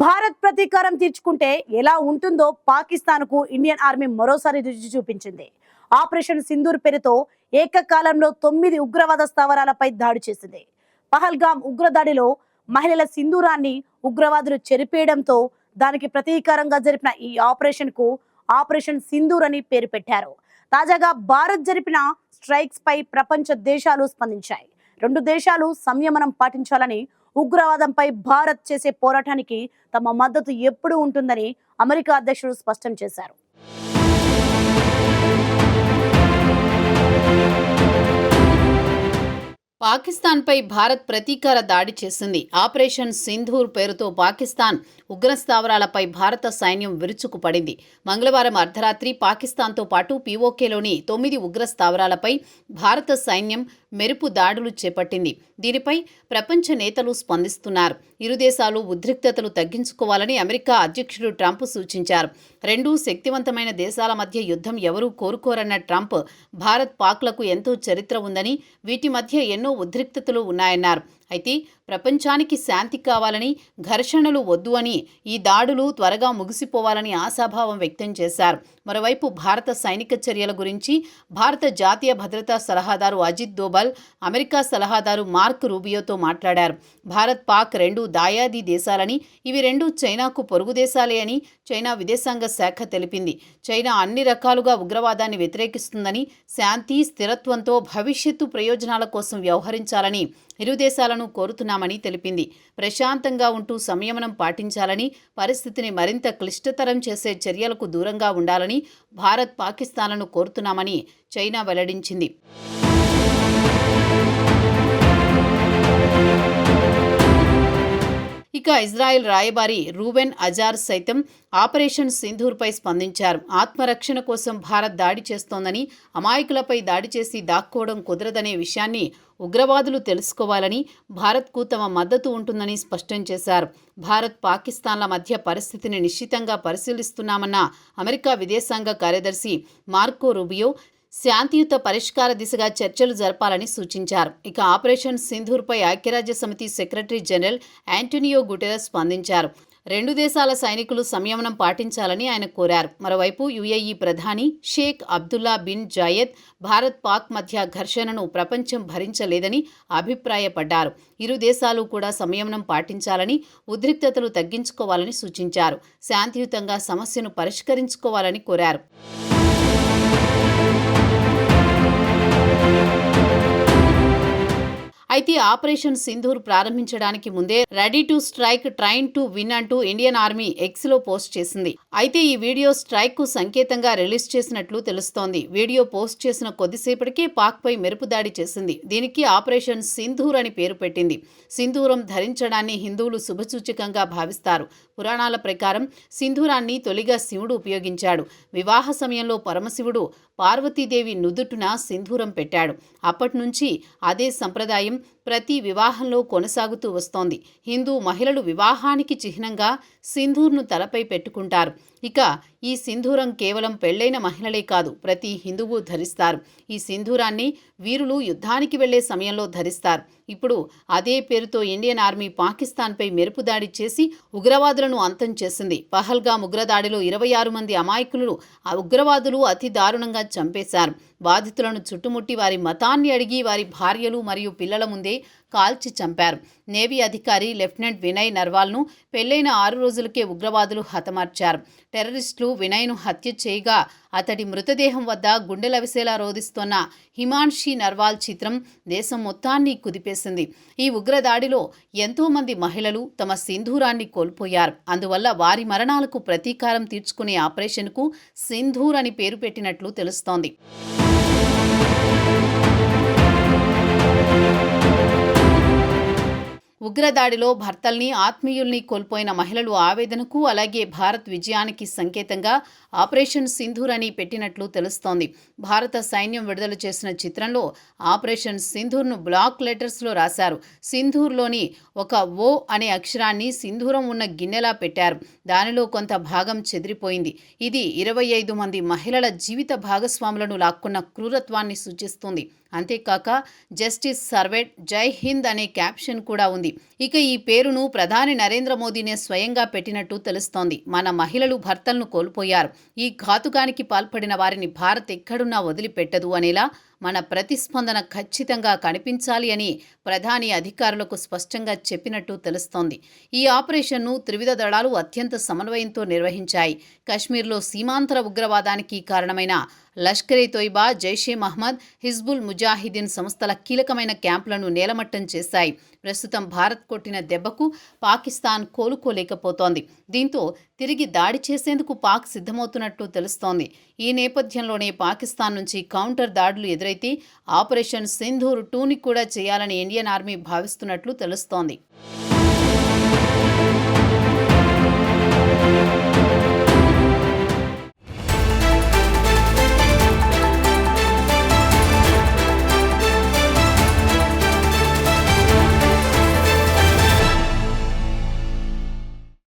భారత్ ప్రతీకారం తీర్చుకుంటే ఎలా ఉంటుందో పాకిస్తాన్కు ఇండియన్ ఆర్మీ మరోసారి రుచి చూపించింది. ఆపరేషన్ సింధూర్ పేరుతో ఏకకాలంలో తొమ్మిది ఉగ్రవాద స్థావరాలపై దాడి చేసింది. పహల్గామ్ ఉగ్రదాడిలో మహిళల సింధూరాన్ని ఉగ్రవాదులు చెరిపేయడంతో దానికి ప్రతీకారంగా జరిపిన ఈ ఆపరేషన్కు ఆపరేషన్ సింధూర్ అని పేరు పెట్టారు. తాజాగా భారత్ జరిపిన స్ట్రైక్స్ పై ప్రపంచ దేశాలు స్పందించాయి. రెండు దేశాలు సంయమనం పాటించాలని ఉగ్రవాదంపై భారత్ చేసే పోరాటానికి తమ మద్దతు ఎప్పుడూ ఉంటుందని అమెరికా అధ్యక్షుడు స్పష్టం చేశారు. పాకిస్తాన్పై భారత్ ప్రతీకార దాడి చేసింది. ఆపరేషన్ సింధూర్ పేరుతో పాకిస్తాన్ ఉగ్ర స్థావరాలపై భారత సైన్యం విరుచుకుపడింది మంగళవారం అర్ధరాత్రి పాకిస్తాన్తో పాటు పీఓకేలోని తొమ్మిది ఉగ్ర స్థావరాలపై భారత సైన్యం మెరుపు దాడులు చేపట్టింది. దీనిపై ప్రపంచ నేతలు స్పందిస్తున్నారు. ఇరు దేశాలు ఉద్రిక్తతలు తగ్గించుకోవాలని అమెరికా అధ్యక్షుడు ట్రంప్ సూచించారు. రెండు శక్తివంతమైన దేశాల మధ్య యుద్ధం ఎవరూ కోరుకోరన్న ట్రంప్ భారత్ పాక్లకు ఎంతో చరిత్ర ఉందని వీటి మధ్య ఎన్నో ఉద్రిక్తతలు ఉన్నాయన్నారు. అయితే ప్రపంచానికి శాంతి కావాలని ఘర్షణలు వద్దు అని ఈ దాడులు త్వరగా ముగిసిపోవాలని ఆశాభావం వ్యక్తం చేశారు. మరోవైపు భారత సైనిక చర్యల గురించి భారత జాతీయ భద్రతా సలహాదారు అజిత్ దోబల్ అమెరికా సలహాదారు మార్క్ రూబియోతో మాట్లాడారు. భారత్ పాక్ రెండు దాయాది దేశాలని ఇవి రెండు చైనాకు పొరుగు దేశాలే అని చైనా విదేశాంగ శాఖ తెలిపింది. చైనా అన్ని రకాలుగా ఉగ్రవాదాన్ని వ్యతిరేకిస్తుందని శాంతి స్థిరత్వంతో భవిష్యత్తు ప్రయోజనాల కోసం వ్యవహరించాలని ఇరు దేశాలను కోరుతున్నామని తెలిపింది. ప్రశాంతంగా ఉంటూ సంయమనం పాటించాలని పరిస్థితిని మరింత క్లిష్టతరం చేసే చర్యలకు దూరంగా ఉండాలని భారత్ పాకిస్తాన్లను కోరుతున్నామని చైనా వెల్లడించింది. ఇక ఇజ్రాయెల్ రాయబారి రూబెన్ అజార్ సైతం ఆపరేషన్ సింధూర్పై స్పందించారు. ఆత్మరక్షణ కోసం భారత్ దాడి చేస్తోందని అమాయకులపై దాడి చేసి దాక్కోవడం కుదరదనే విషయాన్ని ఉగ్రవాదులు తెలుసుకోవాలని భారత్కు తమ మద్దతు ఉంటుందని స్పష్టం చేశారు. భారత్ పాకిస్తాన్ల మధ్య పరిస్థితిని నిశ్చితంగా పరిశీలిస్తున్నామన్న అమెరికా విదేశాంగ కార్యదర్శి మార్కో రూబియో శాంతియుత పరిష్కార దిశగా చర్చలు జరపాలని సూచించారు. ఇక ఆపరేషన్ సింధూర్పై ఐక్యరాజ్య సమితి సెక్రటరీ జనరల్ యాంటోనియో గుటెరస్ స్పందించారు. రెండు దేశాల సైనికులు సంయమనం పాటించాలని ఆయన కోరారు. మరోవైపు యుఏఈ ప్రధాని Sheikh Abdullah bin Zayed Bharat Pak మధ్య ఘర్షణను ప్రపంచం భరించలేదని అభిప్రాయపడ్డారు. ఇరు దేశాలు కూడా సంయమనం పాటించాలని ఉద్రిక్తతలు తగ్గించుకోవాలని సూచించారు. శాంతియుతంగా సమస్యను పరిష్కరించుకోవాలని కోరారు. అయితే ఆపరేషన్ సింధూర్ ప్రారంభించడానికి ముందే ready to strike train to win అంటూ ఇండియన్ ఆర్మీ ఎక్స్లో పోస్ట్ చేసింది. అయితే ఈ వీడియో స్ట్రైక్కు సంకేతంగా రిలీజ్ చేసినట్లు తెలుస్తోంది. వీడియో పోస్ట్ చేసిన కొద్దిసేపటికే పాక్ పై మెరుపు దాడి చేసింది. దీనికి ఆపరేషన్ సింధూర్ అని పేరు పెట్టింది. సింధూరం ధరించడాన్ని హిందువులు శుభసూచకంగా భావిస్తారు. పురాణాల ప్రకారం సింధూరాన్ని తొలిగా శివుడు ఉపయోగించాడు. వివాహ సమయంలో పరమశివుడు పార్వతీదేవి నుదుటున సింధూరం పెట్టాడు. అప్పటి నుంచి అదే సంప్రదాయం ప్రతి వివాహంలో కొనసాగుతూ వస్తోంది. హిందూ మహిళలు వివాహానికి చిహ్నంగా సింధూర్ను తలపై పెట్టుకుంటారు. ఇక ఈ సింధూరం కేవలం పెళ్ళైన మహిళలే కాదు ప్రతి హిందువు ధరిస్తారు. ఈ సింధూరాన్ని వీరులు యుద్ధానికి వెళ్ళే సమయంలో ధరిస్తారు. ఇప్పుడు అదే పేరుతో ఇండియన్ ఆర్మీ పాకిస్తాన్పై మెరుపు దాడి చేసి ఉగ్రవాదులను అంతం చేసింది. పహల్గా ఉగ్రదాడిలో ఇరవై ఆరు మంది అమాయకులు ఉగ్రవాదులు అతి దారుణంగా చంపేశారు. బాధితులను చుట్టుముట్టి వారి మతాన్ని అడిగి వారి భార్యలు మరియు పిల్లల ముందే కాల్చి చంపారు. నేవీ అధికారి లెఫ్టినెంట్ వినయ్ నర్వాల్ను పెళ్ళైన ఆరు రోజులకే ఉగ్రవాదులు హతమార్చారు. టెర్రరిస్టులు వినయ్ను హత్య చేయగా అతడి మృతదేహం వద్ద గుండెలవిసేలా రోధిస్తోన్న హిమాన్షి నర్వాల్ చిత్రం దేశం మొత్తాన్ని కుదిపేసింది. ఈ ఉగ్రదాడిలో ఎంతోమంది మహిళలు తమ సింధూరాన్ని కోల్పోయారు. అందువల్ల వారి మరణాలకు ప్రతీకారం తీర్చుకునే ఆపరేషన్కు సింధూర్ అని పేరు పెట్టినట్లు తెలుస్తోంది. ఉగ్రదాడిలో భర్తల్ని ఆత్మీయుల్ని కోల్పోయిన మహిళలు ఆవేదనకు అలాగే భారత్ విజయానికి సంకేతంగా ఆపరేషన్ సింధూర్ అని పెట్టినట్లు తెలుస్తోంది. భారత సైన్యం విడుదల చేసిన చిత్రంలో ఆపరేషన్ సింధూర్ను బ్లాక్ లెటర్స్లో రాశారు. సింధూర్లోని ఒక ఓ అనే అక్షరాన్ని సింధూరం ఉన్న గిన్నెలా పెట్టారు. దానిలో కొంత భాగం చెదిరిపోయింది. ఇది ఇరవై ఐదు మంది మహిళల జీవిత భాగస్వాములను లాక్కున్న క్రూరత్వాన్ని సూచిస్తుంది. అంతేకాక జస్టిస్ సర్వెట్ జై హింద్ అనే క్యాప్షన్ కూడా ఉంది. ఇక ఈ పేరును ప్రధాని నరేంద్ర మోదీనే స్వయంగా పెట్టినట్టు తెలుస్తోంది. మన మహిళలు భర్తలను కోల్పోయారు. ఈ ఘాతుకానికి పాల్పడిన వారిని భారత్ ఎక్కడున్నా వదిలిపెట్టదు అనేలా మన ప్రతిస్పందన ఖచ్చితంగా కనిపించాలి అని ప్రధాని అధికారులకు స్పష్టంగా చెప్పినట్టు తెలుస్తోంది. ఈ ఆపరేషన్ను త్రివిధ దళాలు అత్యంత సమన్వయంతో నిర్వహించాయి. కశ్మీర్లో సీమాంతర ఉగ్రవాదానికి కారణమైన లష్కరే తోయిబా జైషే మహ్మద్ హిజ్బుల్ ముజాహిదీన్ సంస్థల కీలకమైన క్యాంపులను నేలమట్టం చేశాయి. ప్రస్తుతం భారత్ కొట్టిన దెబ్బకు పాకిస్తాన్ కోలుకోలేకపోతోంది. దీంతో తిరిగి దాడి చేసేందుకు పాక్ సిద్ధమవుతున్నట్టు తెలుస్తోంది. ఈ నేపథ్యంలోనే పాకిస్తాన్ నుంచి కౌంటర్ దాడులు ఎదురైతే ఆపరేషన్ సింధూర్ టూని కూడా చేయాలని ఇండియన్ ఆర్మీ భావిస్తున్నట్లు తెలుస్తోంది.